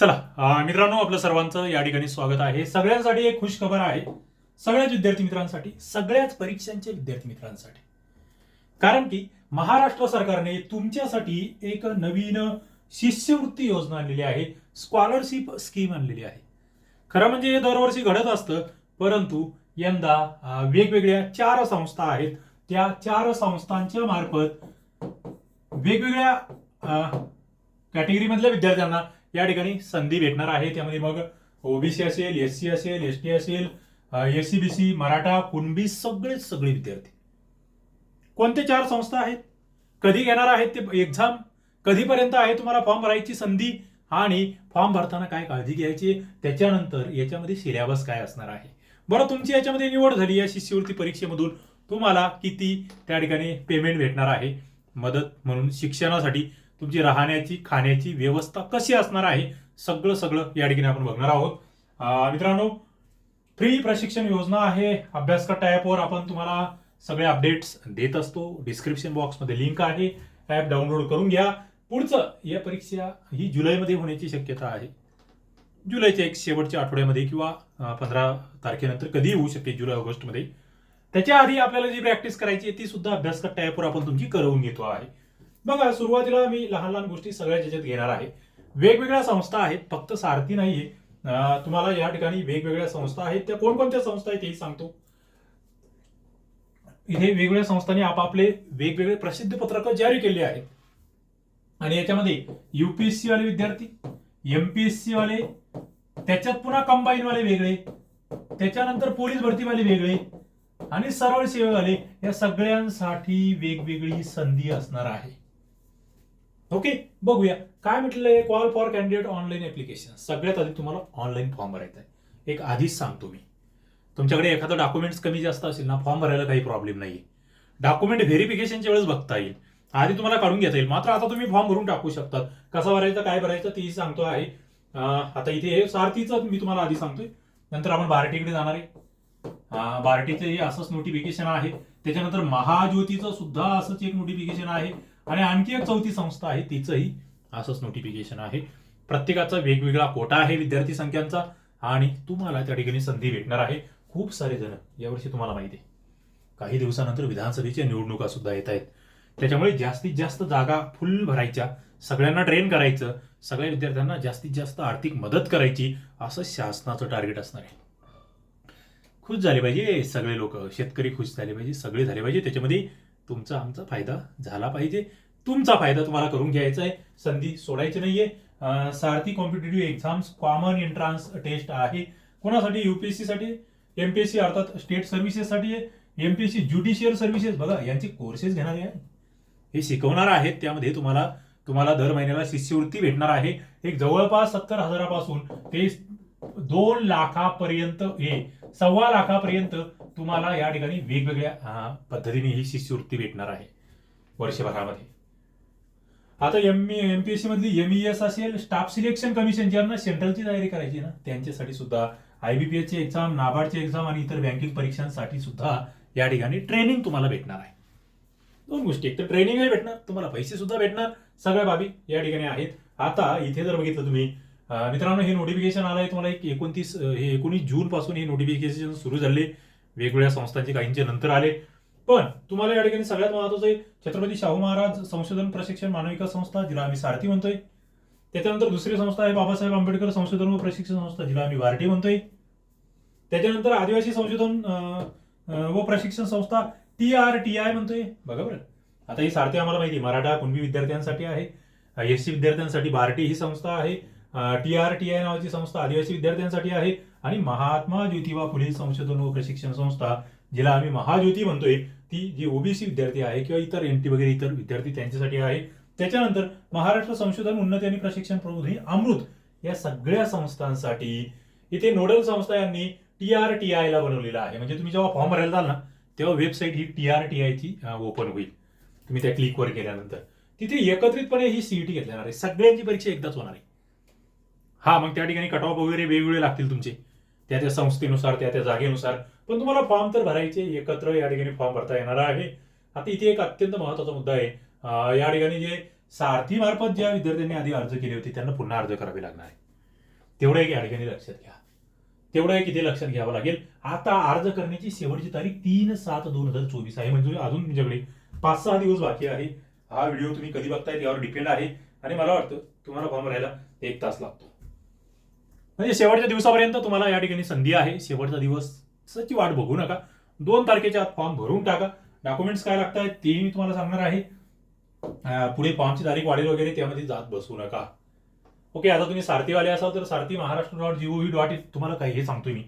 चला मित्रांनो आपलं सर्वांचं या ठिकाणी स्वागत आहे. सगळ्यांसाठी एक खुश खबर आहे. सगळ्याच विद्यार्थी मित्रांसाठी सगळ्याच परीक्षांच्या विद्यार्थी मित्रांसाठी. कारण की महाराष्ट्र सरकारने तुमच्यासाठी एक नवीन शिष्यवृत्ती योजना आणलेली आहे. स्कॉलरशिप स्कीम आणलेली आहे. खरं म्हणजे हे दरवर्षी घडत असतं परंतु यंदा वेगवेगळ्या चार संस्था आहेत. त्या चार संस्थांच्या मार्फत वेगवेगळ्या कॅटेगरी मधल्या विद्यार्थ्यांना या ठिकाणी संधी भेटणार आहे. त्यामध्ये मग ओबीसी असेल एस सी असेल एस टी असेल S C B C Maratha Kunbi सगळेच सगळे विद्यार्थी. कोणते चार संस्था आहेत? कधी घेणार आहेत ते एक्झाम कधीपर्यंत आहे तुम्हाला फॉर्म भरायची संधी? आणि फॉर्म भरताना काय काळजी घ्यायची? त्याच्यानंतर याच्यामध्ये सिलेबस काय असणार आहे? बरं तुमची याच्यामध्ये निवड झाली या शिष्यवृत्ती परीक्षेमधून. तुम्हाला किती त्या ठिकाणी पेमेंट भेटणार आहे? मदत म्हणून शिक्षणासाठी तुमची राहण्याची खाण्याची व्यवस्था कशी असणार आहे सगळं सगळं या ठिकाणी आपण बघणार आहोत. मित्रांनो फ्री प्रशिक्षण योजना आहे. अभ्यास कट्टा ॲपवर आपण तुम्हाला सगळे अपडेट्स देत असतो. डिस्क्रिप्शन बॉक्समध्ये लिंक आहे. ॲप डाउनलोड करून घ्या. पुढचं या परीक्षा ही जुलैमध्ये होण्याची शक्यता आहे. जुलैच्या एक शेवटच्या आठवड्यामध्ये किंवा पंधरा तारखेनंतर कधीही होऊ शकते जुलै ऑगस्टमध्ये. त्याच्या आधी आपल्याला जी प्रॅक्टिस करायची आहे ती सुद्धा अभ्यास कट्टा ॲपवर आपण तुमची करवून घेतो आहे. बघा सुरुवातीला मी लहान लहान गोष्टी सगळ्या ज्याच्यात घेणार आहे. वेगवेगळ्या संस्था आहेत फक्त सारथी नाहीये. तुम्हाला या ठिकाणी वेगवेगळ्या संस्था आहेत. त्या कोणकोणत्या संस्था आहेत हेही सांगतो. इथे वेगवेगळ्या संस्थांनी आपापले वेगवेगळे प्रसिद्ध पत्रक जारी केले आहेत. आणि याच्यामध्ये युपीएससी वाले विद्यार्थी एमपीएससी वाले त्याच्यात पुन्हा कंबाईन वाले वेगळे त्याच्यानंतर पोलीस भरतीवाले वेगळे आणि सरळ सेवेवाले या सगळ्यांसाठी वेगवेगळी संधी असणार आहे. ओके बघूया. काय म्हटलंय call for candidate online application सगळ्यात आधी तुम्हाला ऑनलाईन फॉर्म भरायचा आहे. एक आधीच सांगतो मी. तुमच्याकडे एखादं डॉक्युमेंट्स कमी जास्त असेल ना फॉर्म भरायला काही प्रॉब्लेम नाहीये. डॉक्युमेंट व्हेरिफिकेशनच्या वेळेस बघता येईल. आधी तुम्हाला काढून घेता येईल. मात्र आता तुम्ही फॉर्म भरून टाकू शकतात. कसा भरायचा काय भरायचं तेही सांगतो आहे. आता इथे हे सारथीचं मी तुम्हाला आधी सांगतोय. नंतर आपण बार्टीकडे जाणार आहे. बार्टीचं हे असंच नोटिफिकेशन आहे. त्याच्यानंतर महाज्योतीचं सुद्धा असंच एक नोटिफिकेशन आहे. आणि आणखी एक चौथी संस्था आहे तिचंही असंच नोटिफिकेशन आहे. प्रत्येकाचा वेगवेगळा कोटा आहे विद्यार्थी संख्यांचा आणि तुम्हाला त्या ठिकाणी संधी भेटणार आहे. खूप सारे जण यावर्षी तुम्हाला माहिती आहे. काही दिवसानंतर विधानसभेच्या निवडणुका सुद्धा येत आहेत. त्याच्यामुळे जास्तीत जास्त जागा फुल भरायच्या सगळ्यांना ट्रेन करायचं सगळ्या विद्यार्थ्यांना जास्तीत जास्त आर्थिक मदत करायची असं शासनाचं टार्गेट असणार आहे. खुश झाले पाहिजे सगळे लोक. शेतकरी खुश झाले पाहिजे सगळे झाले पाहिजे. त्याच्यामध्ये तुमचा आमचा फायदा झाला पाहिजे. तुमचा फायदा तुम्हाला करून घ्यायचा आहे. संधी सोडायची नाहीये. Sarthi competitive exams common entrance test आहे. कोणासाठी? युपीएससी साठी. एमपीएससी अर्थात स्टेट सर्व्हिसेससाठी आहे. MPSC judicial services. बघा यांचे कोर्सेस घेणारे आहे. हे शिकवणार आहेत. त्यामध्ये तुम्हाला तुम्हाला दर महिन्याला शिष्यवृत्ती भेटणार आहे. एक जवळपास सत्तर हजारापासून ते दोन लाखापर्यंत हे सव्वा लाखापर्यंत तुम्हाला या ठिकाणी वेगवेगळ्या पद्धतीने ही शिष्यवृत्ती भेटणार आहे वर्षभरामध्ये. आता M M P S C मधली एमईएस असेल स्टाफ सिलेक्शन कमिशन ज्यांना सेंट्रलची तयारी करायची ना त्यांच्यासाठी सुद्धा आयबीपीएस ची एक्झाम नाबार्डची एक्झाम आणि इतर बँकिंग परीक्षांसाठी सुद्धा या ठिकाणी ट्रेनिंग तुम्हाला भेटणार आहे. दोन गोष्टी एक तर ट्रेनिंगही भेटणार तुम्हाला पैसे सुद्धा भेटणार सगळ्या बाबी या ठिकाणी आहेत. आता इथे जर बघितलं तुम्ही मित्रांनो हे नोटिफिकेशन आलं आहे तुम्हाला एक एकोणतीस हे एकोणीस जून पासून हे नोटिफिकेशन सुरू झाले. वेगवेगळ्या संस्थांचे काहींचे नंतर आले. पण तुम्हाला या ठिकाणी सगळ्यात महत्वाचं आहे छत्रपती शाहू महाराज संशोधन प्रशिक्षण मानविका संस्था जिला आम्ही सारथी म्हणतोय. त्याच्यानंतर दुसरी संस्था आहे बाबासाहेब आंबेडकर संशोधन व प्रशिक्षण संस्था जिला आम्ही वारटी म्हणतोय. त्याच्यानंतर आदिवासी संशोधन व प्रशिक्षण संस्था टी आर टी आय म्हणतोय. बघा बरं. आता ही सारथी आम्हाला माहिती आहे. मराठा कुणबी विद्यार्थ्यांसाठी आहे एस सी विद्यार्थ्यांसाठी बार्टी ही संस्था आहे टी आर टी आय नावाची संस्था आदिवासी विद्यार्थ्यांसाठी आहे आणि महात्मा ज्योतिबा फुले संशोधन व प्रशिक्षण संस्था जिला आम्ही महाज्योती म्हणतोय ती जी ओबीसी विद्यार्थी आहे किंवा इतर एन टी वगैरे इतर विद्यार्थी त्यांच्यासाठी आहे त्याच्यानंतर महाराष्ट्र संशोधन उन्नती आणि प्रशिक्षण प्रबोधिनी अमृत या सगळ्या संस्थांसाठी इथे नोडल संस्था यांनी टी आर टी आय ला बनवलेला आहे. म्हणजे तुम्ही जेव्हा फॉर्म भरायला जाल ना तेव्हा वेबसाईट ही टी आर टी आय ची ओपन होईल. तुम्ही त्या क्लिकवर केल्यानंतर तिथे एकत्रितपणे ही सीईटी घेतली जाणार आहे. सगळ्यांची परीक्षा एकदाच होणार आहे. हा मग त्या ठिकाणी कट ऑफ वगैरे वेगवेगळे लागतील तुमचे. त्या त्या संस्थेनुसार त्या त्या जागेनुसार. पण तुम्हाला फॉर्म तर भरायचे एकत्र या ठिकाणी फॉर्म भरता येणार आहे. आता इथे एक अत्यंत महत्त्वाचा मुद्दा आहे. या ठिकाणी जे सारथी मार्फत ज्या विद्यार्थ्यांनी आधी अर्ज केले होते त्यांना पुन्हा अर्ज करावे लागणार आहे. तेवढं एक या ठिकाणी लक्षात घ्या. तेवढं एक इथे लक्षात घ्यावं लागेल. आता अर्ज करण्याची शेवटची तारीख तीन सात दोन हजार चोवीस आहे. म्हणजे अजून तुमच्याकडे पाच सहा दिवस बाकी आहे. हा व्हिडिओ तुम्ही कधी बघताय यावर डिपेंड आहे. आणि मला वाटतं तुम्हाला फॉर्म भरायला एक तास लागतो. म्हणजे शेवटच्या दिवसापर्यंत तुम्हाला या ठिकाणी संधी आहे. शेवटचा दिवसची वाट बघू नका. दोन तारखेच्या आत फॉर्म भरून टाका. डॉक्युमेंट्स काय लागत आहेत तेही मी तुम्हाला सांगणार आहे. पुढे फॉर्मची तारीख वाढेल वगैरे त्यामध्ये जात बसू नका. ओके आता तुम्ही सारथीवाले असाल तर Sarthi Maharashtra dot gov dot in तुम्हाला काय हे सांगतोय मी.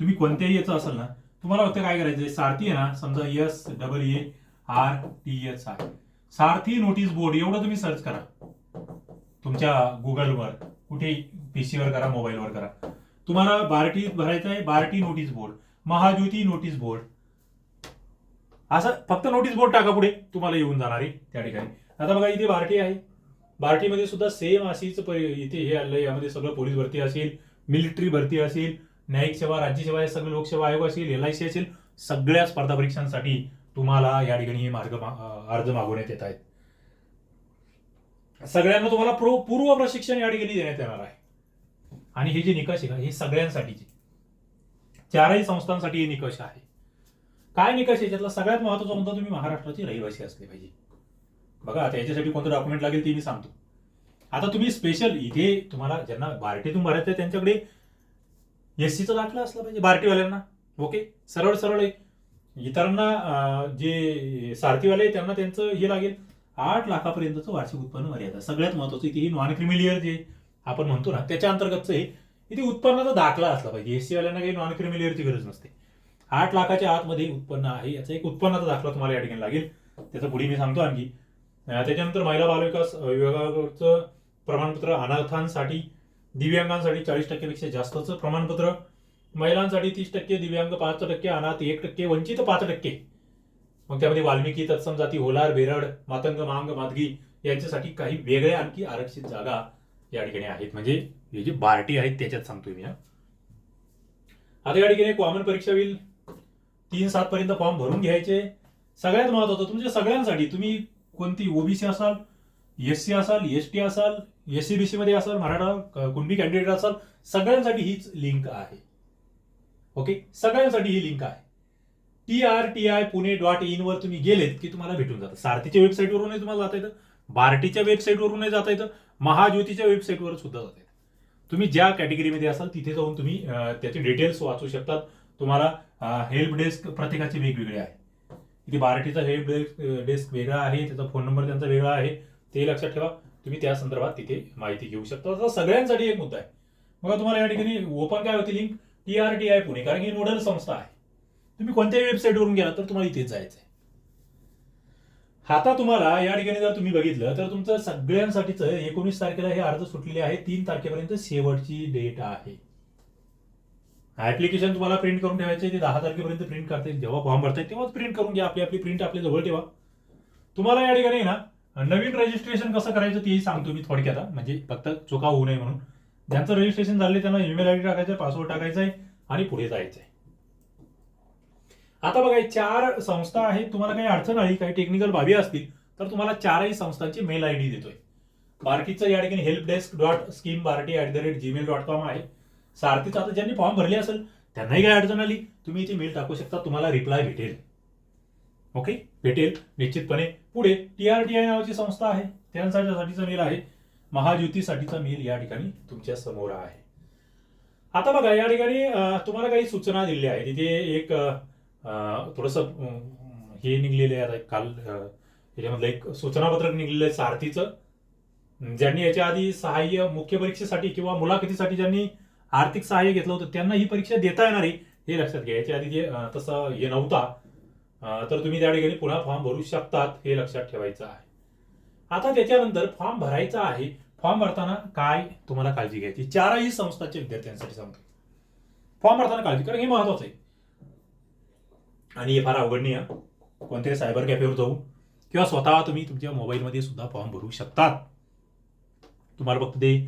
तुम्ही कोणत्याही याचं असाल ना तुम्हाला फक्त काय करायचं सारथी आहे ना समजा S double A R T S I Sarthi notice board एवढं तुम्ही सर्च करा. तुमच्या गुगलवर. कुठे पीसीवर करा मोबाईलवर करा. तुम्हाला बार्टी भरायचं आहे Barti notice board Mahajyoti notice board असं फक्त नोटीस बोर्ड टाका पुढे तुम्हाला येऊन जाणार आहे त्या ठिकाणी. आता बघा इथे बार्टी आहे. बार्टीमध्ये सुद्धा सेम अशीच इथे हे आलंय यामध्ये सगळं पोलीस भरती असेल मिलिटरी भरती असेल न्यायिक सेवा राज्य सेवा हे सगळं लोकसेवा आयोग असेल एल आय सी असेल सगळ्या स्पर्धा परीक्षांसाठी तुम्हाला या ठिकाणी हे मार्ग अर्ज मागवण्यात येत आहेत. सगळ्यांना तुम्हाला प्रो पूर्व प्रशिक्षण या ठिकाणी देण्यात येणार आहे. आणि हे जे निकष आहे का हे सगळ्यांसाठीचे. चारही संस्थांसाठी हे निकष आहे. काय निकष आहे? त्यातला सगळ्यात महत्त्वाचा मुद्दा तुम्ही महाराष्ट्राची रहिवासी असले पाहिजे. बघा आता याच्यासाठी कोणतं डॉक्युमेंट लागेल ते मी सांगतो. आता तुम्ही स्पेशल इथे तुम्हाला ज्यांना बार्टीतून भरायचं आहे त्यांच्याकडे एस सीचा दाखला असला पाहिजे बार्टीवाल्यांना. ओके? सरळ सरळ आहे. इतरांना जे सारथीवाले आहे, त्यांना त्यांचं हे लागेल. आठ लाखापर्यंतचं वार्षिक उत्पन्न मर्यादा. सगळ्यात महत्वाचं इथे नॉन क्रिमिलियर जे आपण म्हणतो ना त्याच्या अंतर्गतचं हे इथे उत्पन्नाचा दाखला असला पाहिजे. एस वाल्यांना काही नॉन क्रिमिलियरची गरज नसते. आठ लाखाच्या आतमध्ये उत्पन्न आहे याचा एक उत्पन्नाचा दाखला तुम्हाला या ठिकाणी लागेल. त्याचं पुढे मी सांगतो आणखी. त्याच्यानंतर महिला बालविकास विभागाचं प्रमाणपत्र अनाथांसाठी दिव्यांगांसाठी चाळीस टक्क्यापेक्षा जास्तचं प्रमाणपत्र. महिलांसाठी तीस टक्के दिव्यांग पाच टक्के अनाथ एक टक्के वंचित पाच टक्के. मग त्यामध्ये वाल्मिकी तत्सम जाती होलार बेरड मातंग मांग मादगी यांच्यासाठी काही वेगळ्या आणखी आरक्षित जागा या ठिकाणी आहेत. म्हणजे हे जे बार्टी आहेत त्याच्यात सांगतोय मी हा. आता या ठिकाणी कॉमन परीक्षा होईल. तीन सात पर्यंत फॉर्म भरून घ्यायचे. सगळ्यात महत्वाचं तुमच्या म्हणजे सगळ्यांसाठी. तुम्ही कोणती ओबीसी असाल एस सी असाल एस टी असाल एस सी बी सी मध्ये असाल मराठा कुणबी कॅन्डिडेट असाल सगळ्यांसाठी हीच लिंक आहे. ओके? सगळ्यांसाठी ही लिंक आहे. T R T I Pune dot in वर तुम्ही गेलेत की तुम्हाला भेटून जातं. सारथीच्या वेबसाईटवरूनही तुम्हाला जाता येतं. बार्टीच्या वेबसाईटवरूनही जाता येतं. महाज्योतीच्या वेबसाईटवर सुद्धा जाता येतं. तुम्ही ज्या कॅटेगरीमध्ये असाल तिथे जाऊन तुम्ही त्याचे डिटेल्स वाचू शकतात. तुम्हाला हेल्प डेस्क प्रत्येकाचे वेगवेगळे आहे. इथे बार्टीचा हेल्प डेस्क डेस्क वेगळा आहे त्याचा फोन नंबर त्यांचा वेगळा आहे. ते लक्षात ठेवा. तुम्ही त्या संदर्भात तिथे माहिती घेऊ शकता. तसा सगळ्यांसाठी एक मुद्दा आहे. बघा तुम्हाला या ठिकाणी ओपन काय होती link T R T I Pune कारण ही नोडल संस्था आहे. तुम्ही कोणत्याही वेबसाईटवरून गेला तर तुम्हाला इथेच जायचं आहे आता तुम्हाला या ठिकाणी जर तुम्ही बघितलं तर तुमचं सगळ्यांसाठीच एकोणीस तारखेला हे अर्ज सुटलेले आहे तीन तारखेपर्यंत शेवटची डेट आहे. ऍप्लिकेशन तुम्हाला प्रिंट करून ठेवायचे ते दहा तारखेपर्यंत प्रिंट करता येईल. जेव्हा फॉर्म भरताय तेव्हाच प्रिंट करून घ्या. आपली आपली प्रिंट आपल्या जवळ ठेवा. तुम्हाला या ठिकाणी ना नवीन रजिस्ट्रेशन कसं करायचं तेही सांगतो मी थोडक्यात म्हणजे फक्त चुका होऊ नये म्हणून. ज्यांचं रजिस्ट्रेशन झाले त्यांना ईमेल आय डी टाकायचा पासवर्ड टाकायचा आहे आणि पुढे जायचं आहे आता बघा चार संस्था आहेत तुम्हाला काही अडचण आली काही टेक्निकल बाबी असतील तर तुम्हाला चारही संस्थांची मेल आय डी देतोय. बार्टीचं या ठिकाणी help desk dot scheme Barti at the rate Gmail dot com आहे. सारथीचं आता ज्यांनी फॉर्म भरले असेल त्यांनाही काही अडचण आली तुम्ही इथे मेल टाकू शकता तुम्हाला रिप्लाय भेटेल. ओके भेटेल निश्चितपणे. पुढे टी आर टी आय नावाची संस्था आहे त्यांच्यासाठीचा मेल आहे. महाज्योतीसाठीचा मेल या ठिकाणी तुमच्यासमोर आहे. आता बघा या ठिकाणी तुम्हाला काही सूचना दिलेल्या आहेत. तिथे एक थोडस हे निघलेले आहे आता काल याच्यामधलं एक सूचनापत्रक निघलेलं आहे सारथीचं. ज्यांनी याच्या आधी सहाय्य मुख्य परीक्षेसाठी किंवा मुलाखतीसाठी ज्यांनी आर्थिक सहाय्य घेतलं होतं त्यांना ही परीक्षा देता येणार आहे हे लक्षात घ्या. याच्या आधी जे तसं हे नव्हता तर तुम्ही त्या ठिकाणी पुन्हा फॉर्म भरू शकतात हे लक्षात ठेवायचं आहे. आता त्याच्यानंतर फॉर्म भरायचा आहे. फॉर्म भरताना काय तुम्हाला काळजी घ्यायची? चारही संस्थांच्या विद्यार्थ्यांसाठी सांगतो. फॉर्म भरताना काळजी कारण हे महत्वाचं आहे. आणि हे फार अवघड नाही आहे. कोणत्याही सायबर कॅफेवर जाऊन किंवा स्वतः तुम्ही तुमच्या मोबाईलमध्ये सुद्धा फॉर्म भरू शकतात. तुम्हाला फक्त ते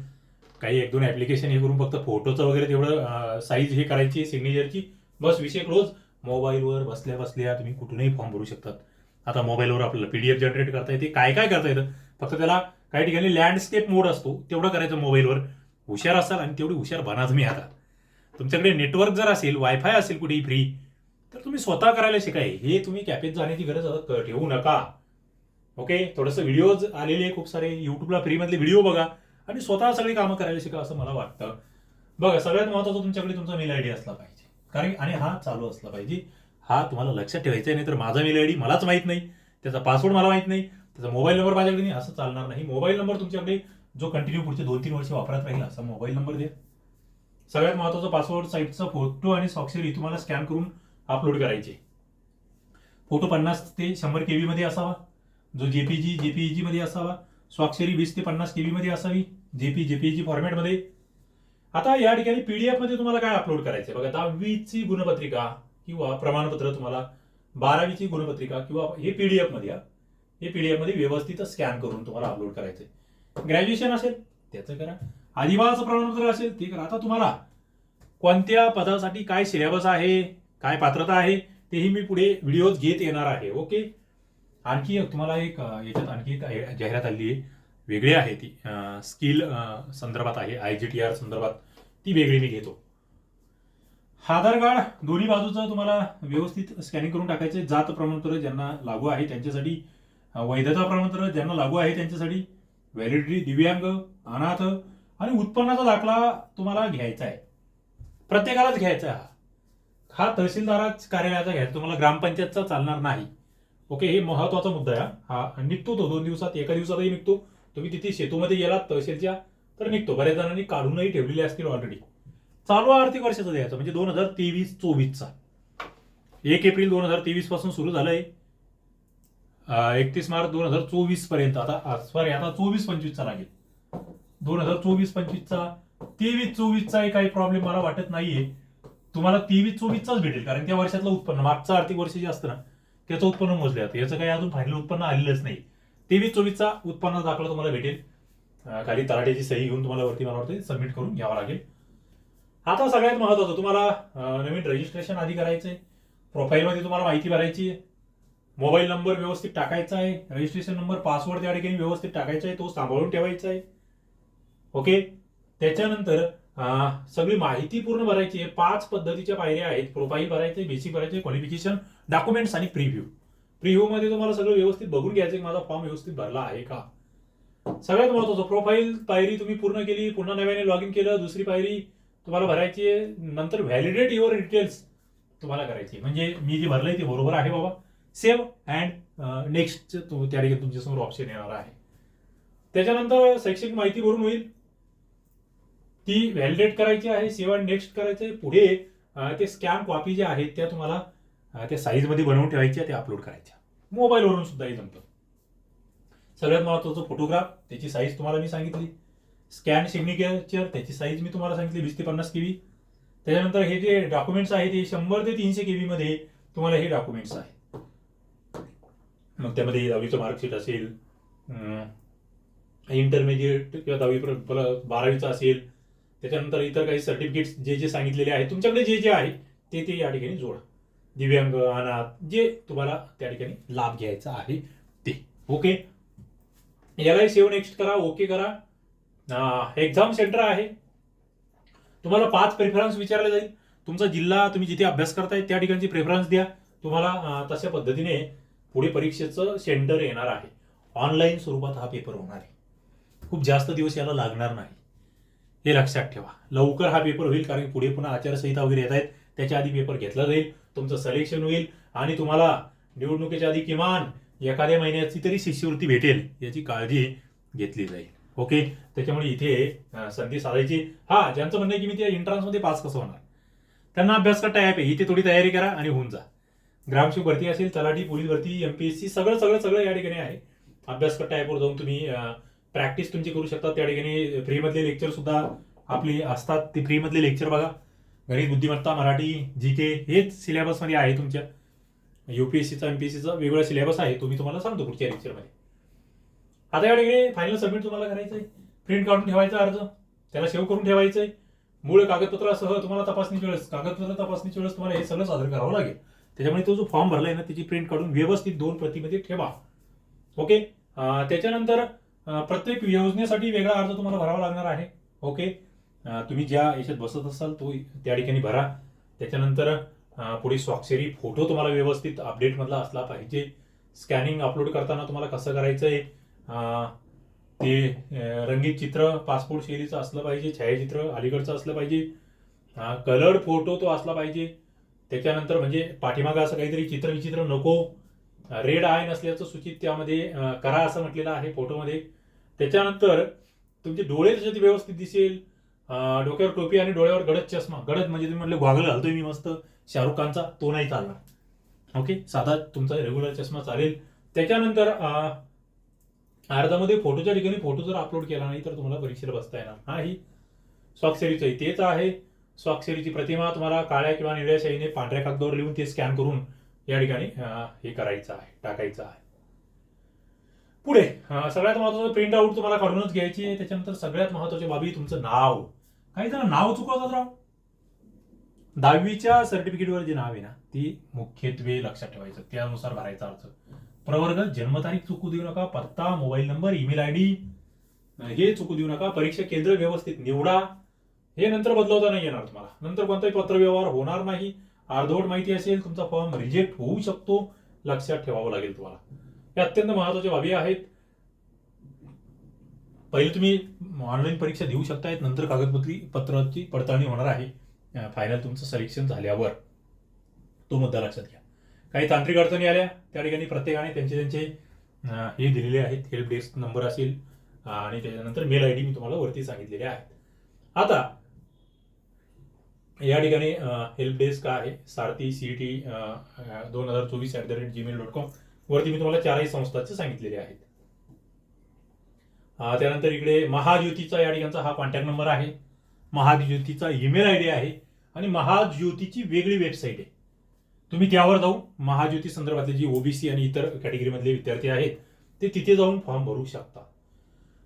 काही एक दोन ॲप्लिकेशन हे करून फक्त फोटोचं वगैरे तेवढं साईज हे करायची सिग्नेचरची बस विषय क्लोज मोबाईलवर बसल्या बसल्या तुम्ही कुठूनही फॉर्म भरू शकतात. आता मोबाईलवर आपल्याला पीडीएफ जनरेट करता येते. काय काय करता येतं? फक्त त्याला काही ठिकाणी लँडस्केप मोड असतो. तेवढं करायचं मोबाईलवर हुशार असाल आणि तेवढी हुशार बना तुम्ही आता. तुमच्याकडे नेटवर्क जर असेल वायफाय असेल कुठेही फ्री तर तुम्ही स्वतः करायला शिकाय. हे तुम्ही कॅफेत जाण्याची गरज ठेवू नका. ओके थोडंसं व्हिडिओज आलेले खूप सारे. युट्यूबला फ्रीमधले व्हिडिओ बघा. आणि स्वतः सगळी कामं करायला शिका असं मला वाटतं. बघा सगळ्यात महत्त्वाचं तुमच्याकडे तुमचा मेल आय डी असला पाहिजे. कारण आणि हा चालू असला पाहिजे. हा तुम्हाला लक्षात ठेवायचा नाही तर माझा मेल आय डी मलाच माहीत नाही. त्याचा पासवर्ड मला माहीत नाही. त्याचा मोबाईल नंबर माझ्याकडे नाही. असं चालणार नाही. मोबाईल नंबर तुमच्याकडे जो कंटिन्यू पुढचे दोन तीन वर्ष वापरत राहील असा मोबाईल नंबर द्या. सगळ्यात महत्त्वाचा पासवर्ड साईटचा फोटो आणि स्वाक्षरी तुम्हाला स्कॅन करून अपलोड करायचे. फोटो पन्नास ते शंभर के मध्ये असावा. जो जेपीजी जेपीईजी मध्ये असावा. स्वाक्षरी वीस ते पन्नास के मध्ये असावी. जेपी जी फॉर्मॅटमध्ये आता या ठिकाणी पीडीएफमध्ये तुम्हाला काय अपलोड करायचं बघा दहावीची गुणपत्रिका किंवा प्रमाणपत्र तुम्हाला बारावीची गुणपत्रिका किंवा हे पीडीएफमध्ये हे पीडीएफमध्ये व्यवस्थित स्कॅन करून तुम्हाला अपलोड करायचं ग्रॅज्युएशन असेल त्याचं करा. आदिवास प्रमाणपत्र असेल ते करा. आता तुम्हाला कोणत्या पदासाठी काय सिलेबस आहे? काय पात्रता आहे तेही मी पुढे व्हिडिओज घेत येणार आहे ओके? आणखी तुम्हाला एक याच्यात आणखी एक जाहिरात आली आहे. वेगळी आहे ती स्किल संदर्भात आहे आय जी टी आर संदर्भात. ती वेगळी मी घेतो. आधार कार्ड दोन्ही बाजूचं तुम्हाला व्यवस्थित स्कॅनिंग करून टाकायचे जात प्रमाणपत्र ज्यांना लागू आहे त्यांच्यासाठी वैधता प्रमाणपत्र ज्यांना लागू आहे त्यांच्यासाठी व्हॅलिडिटी दिव्यांग अनाथ आणि उत्पन्नाचा दाखला तुम्हाला घ्यायचा आहे. प्रत्येकालाच घ्यायचा आहे हा. हा तहसीलदाराच कार्यालयाचा घ्यायचा तुम्हाला ग्रामपंचायतचा चालणार नाही. ओके हे महत्त्वाचा मुद्दा आहे हा. निघतो तो दोन दिवसात एका दिवसातही निघतो. तुम्ही तिथे शेतूमध्ये गेलात तहसीलच्या तर निघतो. बऱ्याच जणांनी काढूनही ठेवलेले असतील ऑलरेडी चालू आर्थिक वर्षाचा द्यायचा म्हणजे दोन हजार तेवीस चोवीसचा. एक एप्रिल दोन हजार तेवीसपासून सुरू झालंय. एकतीस मार्च दोन हजार चोवीसपर्यंत. आता सॉरी आता चोवीस पंचवीसचा लागेल. दोन हजार चोवीस पंचवीसचा तेवीस चोवीसचाही काही प्रॉब्लेम मला वाटत नाहीये. तुम्हाला तेवीस चोवीसचाच भेटेल कारण त्या वर्षातलं उत्पन्न मागचं आर्थिक वर्ष जे असतं ना त्याचं उत्पन्न मोजले जातं. याचं काही अजून फायनल उत्पन्न आलेलंच नाही. तेवीस चोवीसचा उत्पन्न दाखला तुम्हाला भेटेल. खाली तलाट्याची सही घेऊन तुम्हाला वरती मला वाटते सबमिट करून घ्यावं लागेल. आता सगळ्यात महत्वाचं तुम्हाला नवीन रजिस्ट्रेशन आधी करायचंय प्रोफाईलमध्ये तुम्हाला माहिती भरायची आहे. मोबाईल नंबर व्यवस्थित टाकायचा आहे. रजिस्ट्रेशन नंबर पासवर्ड त्या ठिकाणी व्यवस्थित टाकायचा आहे. तो सांभाळून ठेवायचा आहे. ओके त्याच्यानंतर सगळी माहिती पूर्ण भरायची आहे. पाच पद्धतीच्या पायऱ्या आहेत. प्रोफाईल भरायचे बेसिक भरायचे क्वालिफिकेशन डॉक्युमेंट्स आणि प्रिव्ह्यू प्रिव्ह्यूमध्ये तुम्हाला सगळं व्यवस्थित बघून घ्यायचं माझा फॉर्म व्यवस्थित भरला आहे का? सगळ्यात महत्वाचं प्रोफाईल पायरी तुम्ही पूर्ण केली पुन्हा नव्याने लॉग इन केलं दुसरी पायरी तुम्हाला भरायची आहे. नंतर व्हॅलिडेट युअर डिटेल्स तुम्हाला करायची म्हणजे मी जे भरलंय ते बरोबर आहे बाबा. सेव्ह अँड नेक्स्ट त्या ठिकाणी तुमच्यासमोर ऑप्शन येणार आहे. त्याच्यानंतर शैक्षणिक माहिती भरून होईल. ती व्हॅलिडेट करायची आहे सेवा नेक्स्ट करायचं आहे पुढे ते स्कॅम कॉपी ज्या आहेत त्या तुम्हाला त्या साईजमध्ये बनवून ठेवायच्या त्या अपलोड करायच्या. मोबाईलवरून सुद्धा हे जमतं. सगळ्यात महत्वाचं फोटोग्राफ त्याची साईज तुम्हाला मी सांगितली. स्कॅन सिग्नेचर त्याची साईज मी तुम्हाला सांगितली वीस ते पन्नास केबी त्याच्यानंतर हे जे डॉक्युमेंट्स आहेत ते शंभर ते तीनशे के मध्ये तुम्हाला हे डॉक्युमेंट्स आहेत. मग त्यामध्ये दहावीचं मार्कशीट असेल इंटरमिजिएट किंवा दहावी बारावीचं असेल त्याच्यानंतर इतर काही सर्टिफिकेट्स जे जे सांगितलेले आहेत तुमच्याकडे जे जे आहे ते ते या ठिकाणी जोडा. दिव्यांग अनाथ जे तुम्हाला त्या ठिकाणी लाभ घ्यायचा आहे ते. ओके यालाही सेव्ह नेक्स्ट करा ओके करा. एक्झाम सेंटर आहे. तुम्हाला पाच प्रेफरन्स विचारले जाईल. तुमचा जिल्हा तुम्ही जिथे अभ्यास करताय त्या ठिकाणची प्रेफरन्स द्या. तुम्हाला तशा पद्धतीने पुढे परीक्षेचं सेंटर येणार आहे. ऑनलाईन स्वरूपात हा पेपर होणार आहे. खूप जास्त दिवस याला लागणार नाही. हे लक्षात ठेवा. लवकर हा पेपर होईल कारण पुढे पुन्हा आचारसंहिता वगैरे येत आहेत. त्याच्या आधी पेपर घेतला जाईल. तुमचं सलेक्शन होईल आणि तुम्हाला निवडणुकीच्या आधी किमान एखाद्या महिन्याची तरी शिष्यवृत्ती भेटेल याची काळजी घेतली जाईल. ओके त्याच्यामुळे इथे संधी साधायची. हा ज्यांचं म्हणणं आहे की मी त्या एंट्रन्समध्ये पास कसं होणार? त्यांना अभ्यास करता ॲप आहे. इथे थोडी तयारी करा आणि होऊन जा. ग्रामसेवक भरती असेल तलाठी पोलीस भरती एमपीएससी सगळं सगळं सगळं या ठिकाणी आहे. अभ्यास करता ॲपवर जाऊन तुम्ही प्रॅक्टिस तुमची करू शकता. त्या ठिकाणी फ्रीमधले लेक्चर सुद्धा आपली असतात. ते फ्रीमधले लेक्चर बघा. गणित बुद्धिमत्ता मराठी जी के हेच सिलेबसमध्ये आहे तुमच्या. युपीएससीचा एमपीएससीचा वेगळा सिलेबस आहे. तो मी तुम्हाला सांगतो पुढच्या लेक्चरमध्ये आता या ठिकाणी फायनल सबमिट तुम्हाला करायचं आहे प्रिंट काढून ठेवायचा अर्ज. त्याला सेव्ह करून ठेवायचं आहे मूळ कागदपत्रासह तुम्हाला तपासणीच्या वेळेस कागदपत्र तपासणीच्या वेळेस तुम्हाला हे सगळं सादर करावं लागेल. त्याच्यामुळे तो जो फॉर्म भरलाय ना त्याची प्रिंट काढून व्यवस्थित दोन प्रतिमध्ये ठेवा. ओके त्याच्यानंतर प्रत्येक योजनेसाठी वेगळा अर्ज तुम्हाला भरावा लागणार आहे. ओके? तुम्ही ज्या याच्यात बसत असाल तो त्या ठिकाणी भरा. त्याच्यानंतर पुढे स्वाक्षरी फोटो तुम्हाला व्यवस्थित अपडेटमधला असला पाहिजे. स्कॅनिंग अपलोड करताना तुम्हाला कसं करायचं आहे ते रंगीत चित्र पासपोर्ट शैलीचं असलं पाहिजे छायाचित्र अलीकडचं असलं पाहिजे. कलर्ड फोटो तो असला पाहिजे. त्याच्यानंतर म्हणजे पाठीमागं असं काहीतरी चित्रविचित्र नको. रेड आय नसल्याचं सूचित त्यामध्ये करा असं म्हटलेलं आहे फोटोमध्ये. त्याच्यानंतर तुमचे डोळे त्याच्यात व्यवस्थित दिसेल? डोक्यावर टोपी आणि डोळ्यावर गडद चष्मा. गडद म्हणजे तुम्ही म्हटलं गॉगल घालतोय मी मस्त. शाहरुख खानचा तो नाही चालणार. ओके? साधा तुमचा रेग्युलर चष्मा चालेल. त्याच्यानंतर अर्धामध्ये फोटोच्या ठिकाणी फोटो जर अपलोड केला नाही तर तुम्हाला परीक्षेला बसता येणार. नाही स्वाक्षरीचं तेच आहे. स्वाक्षरीची प्रतिमा तुम्हाला काळ्या किंवा निळ्या शाईने पांढऱ्या कागदावर लिहून ते स्कॅन करून या ठिकाणी हे करायचं आहे टाकायचं आहे. पुढे. सगळ्यात महत्वाचं प्रिंट आउट तुम्हाला काढूनच घ्यायची आहे. त्याच्यानंतर सगळ्यात महत्वाची बाबी तुमचं नाव. काही जण नाव चुकवतात राव. दहावीच्या सर्टिफिकेटवर जे नाव आहे ना ती मुख्यत्वे लक्षात ठेवायचं. त्यानुसार भरायचा अर्ज प्रवर्ग जन्मतारीख चुकू देऊ नका. पत्ता mobile number email I D हे चुकू देऊ नका. परीक्षा केंद्र व्यवस्थित निवडा. हे नंतर बदलवता नाही येणार तुम्हाला. नंतर कोणताही पत्रव्यवहार होणार नाही. अर्धवट माहिती असेल तुमचा फॉर्म रिजेक्ट होऊ शकतो. लक्षात ठेवावं लागेल तुम्हाला. हे अत्यंत महत्त्वाच्या बाबी आहेत. पहिले तुम्ही ऑनलाईन परीक्षा देऊ शकतायत नंतर कागदपत्री पत्राची पडताळणी होणार आहे. फायनल तुमचं सिलेक्शन झाल्यावर तो मुद्दा लक्षात घ्या. काही तांत्रिक अडचणी आल्या त्या ठिकाणी प्रत्येकाने त्यांचे त्यांचे हे दिलेले आहेत. हेल्प डेस्क नंबर असेल आणि त्याच्यानंतर मेल आय डी मी तुम्हाला वरती सांगितलेले आहेत. आता या ठिकाणी हेल्प डेस्क आहे सारथी सी टी दोन हजार चोवीस at the rate Gmail dot com वरती मी तुम्हाला चारही संस्थांचे सांगितलेले आहेत. त्यानंतर इकडे महाज्योतीचा या ठिकाणचा हा कॉन्टॅक्ट नंबर आहे. महाज्योतीचा ईमेल आय डी आहे आणि महाज्योतीची वेगळी वेबसाईट आहे. तुम्ही त्यावर जाऊन महाज्योती संदर्भातले जी ओबीसी आणि इतर कॅटेगरीमधले विद्यार्थी आहेत ते तिथे जाऊन फॉर्म भरू शकता.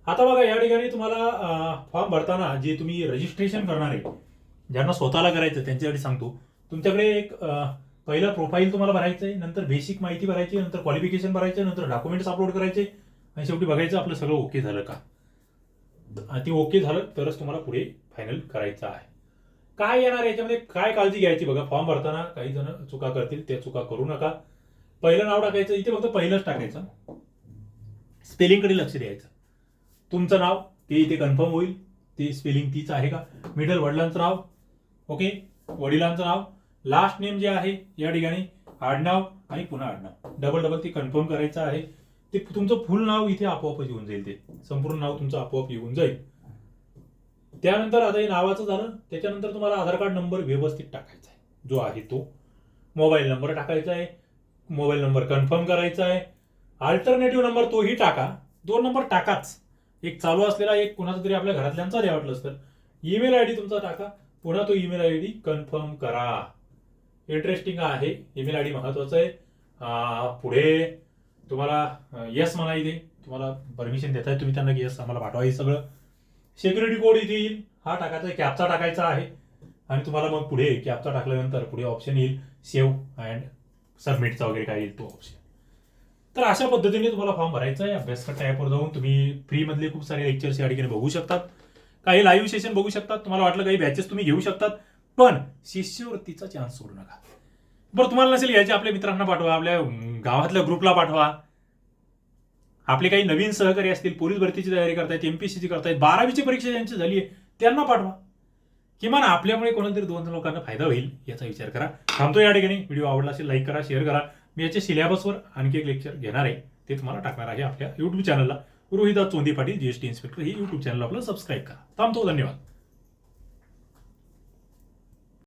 आता बघा या ठिकाणी तुम्हाला फॉर्म भरताना जे तुम्ही रजिस्ट्रेशन करणार आहे ज्यांना स्वतःला करायचं त्यांच्यासाठी सांगतो. तुमच्याकडे एक पहिलं प्रोफाईल तुम्हाला भरायचं आहे नंतर बेसिक माहिती भरायची नंतर क्वालिफिकेशन भरायचं नंतर डॉक्युमेंट्स अपलोड करायचे आणि शेवटी बघायचं आपलं सगळं ओके झालं का. ते ओके झालं तरच तुम्हाला पुढे फायनल करायचं आहे. काय येणार याच्यामध्ये? काय काळजी घ्यायची? बघा फॉर्म भरताना काही जण चुका करतील त्या चुका करू नका. पहिलं नाव टाकायचं इथे फक्त पहिलंच टाकायचं. स्पेलिंगकडे लक्ष द्यायचं. तुमचं नाव ते इथे कन्फर्म होईल. ते स्पेलिंग तीच आहे का? मिडल वडिलांचं नाव ओके वडिलांचं नाव लास्ट नेम जे आहे या ठिकाणी आडनाव आणि पुन्हा आडनाव. डबल डबल ते कन्फर्म करायचं आहे. ते तुमचं फुल नाव इथे आपोआपच येऊन जाईल ते. संपूर्ण नाव तुमचं आपोआप येऊन जाईल. त्यानंतर आता हे नावाचं झालं. त्याच्यानंतर तुम्हाला आधार कार्ड नंबर व्यवस्थित टाकायचा आहे. जो आहे तो. मोबाईल नंबर टाकायचा आहे. मोबाईल नंबर कन्फर्म करायचा आहे. अल्टरनेटिव्ह नंबर तोही टाका. दोन नंबर टाकाच. एक चालू असलेला एक कुणाचा तरी आपल्या घरातल्यांचा द्या वाटलं तर. ईमेल आय डी तुमचा टाका. पुन्हा तो ईमेल आय डी कन्फर्म करा. इंटरेस्टिंग आहे. ईमेल आय डी महत्वाचं आहे. पुढे तुम्हाला येस म्हणा इथे तुम्हाला परमिशन देताय. तुम्ही त्यांना येस आम्हाला पाठवा हे सगळं. सिक्युरिटी कोड इथे येईल. हा टाकायचा आहे. कॅपचा टाकायचा आहे. आणि तुम्हाला मग पुढे कॅपचा टाकल्यानंतर पुढे ऑप्शन येईल. सेव्ह अँड सबमिटचा वगैरे काय येईल तो ऑप्शन तर अशा पद्धतीने तुम्हाला फॉर्म भरायचा आहे. अभ्यासक्रम ॲपवर जाऊन तुम्ही फ्रीमधले खूप सारे लेक्चर्स या ठिकाणी बघू शकतात. काही लाईव्ह सेशन बघू शकतात. तुम्हाला वाटलं काही बॅचेस तुम्ही घेऊ शकतात. पण शिष्यवृत्तीचा चान्स सोडू नका. बरं तुम्हाला नसेल याचे आपल्या मित्रांना पाठवा आपल्या गावातल्या ग्रुपला पाठवा. आपले काही नवीन सहकारी असतील पोलीस भरतीची तयारी करतायत एमपीसीची करतायत बारावीची परीक्षा ज्यांची झाली आहे त्यांना पाठवा. किमान आपल्यामुळे कोणातरी दोन लोकांना फायदा होईल याचा विचार करा. थांबतो या ठिकाणी व्हिडिओ आवडला असेल लाईक करा शेअर करा. मी याच्या सिलेबसवर आणखी एक लेक्चर घेणार आहे ते तुम्हाला टाकणार आहे आपल्या युट्यूब चॅनलला रोहिता चोंदी पाटील जीएसटी इन्स्पेक्टर ही युट्यूब चॅनल आपलं सबस्क्राईब करा. थांबतो धन्यवाद.